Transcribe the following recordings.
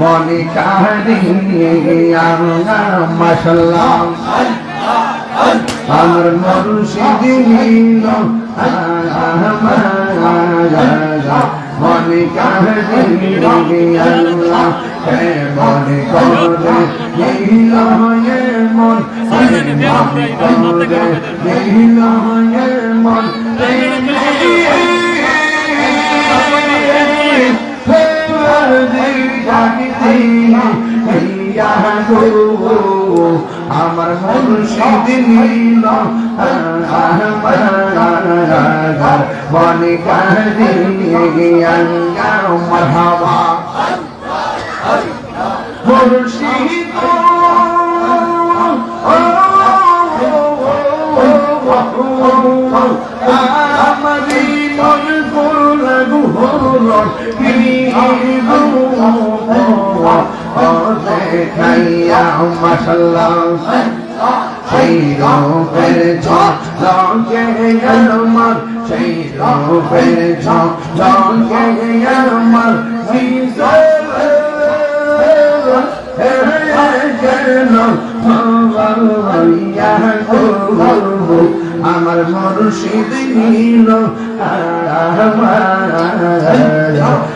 মনে মাসাল্লাহ আমার মুর্শিদ নীল মনে কাহিয়া আল্লাহ। হে মনে করে নীল মন মনে করে নীল হয়ে মন আমার মুর্শিদ নীল মনে মরহাবা মুর্শিদ আমারি মন গোল গোল খাইয়া মাসাল্লাহ সেই রূপের ঝকে আমার সেই রূপের ঝকে আমার আমার মুর্শিদ নীল মনে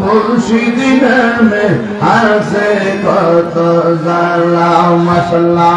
মুর্শিদ নামে আছে কত জালা মশলা